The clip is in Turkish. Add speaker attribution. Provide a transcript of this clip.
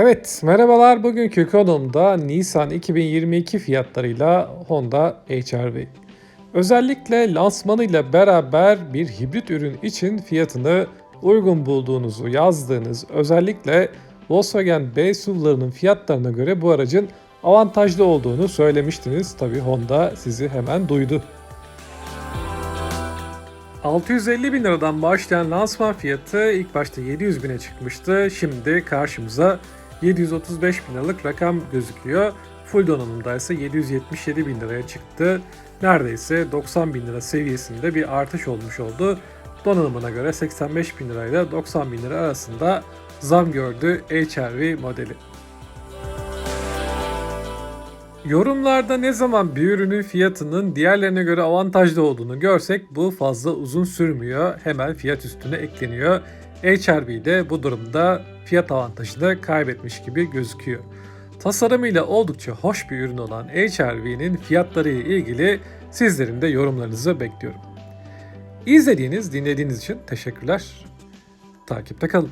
Speaker 1: Evet, merhabalar. Bugünkü konumda Nisan 2022 fiyatlarıyla Honda HR-V. Özellikle lansmanıyla beraber bir hibrit ürün için fiyatını uygun bulduğunuzu yazdığınız özellikle Volkswagen B SUV'larının fiyatlarına göre bu aracın avantajlı olduğunu söylemiştiniz. Tabii Honda sizi hemen duydu. 650 bin liradan başlayan lansman fiyatı ilk başta 700 bine çıkmıştı. Şimdi karşımıza 735 bin liralık rakam gözüküyor. Full donanımda ise 777 bin liraya çıktı. Neredeyse 90 bin lira seviyesinde bir artış olmuş oldu. Donanımına göre 85 bin lirayla 90 bin lira arasında zam gördü HR-V modeli. Yorumlarda ne zaman bir ürünün fiyatının diğerlerine göre avantajlı olduğunu görsek bu fazla uzun sürmüyor. Hemen fiyat üstüne ekleniyor. HRV de bu durumda fiyat avantajını kaybetmiş gibi gözüküyor. Tasarımıyla oldukça hoş bir ürün olan HRV'nin fiyatları ile ilgili sizlerin de yorumlarınızı bekliyorum. İzlediğiniz, dinlediğiniz için teşekkürler. Takipte kalın.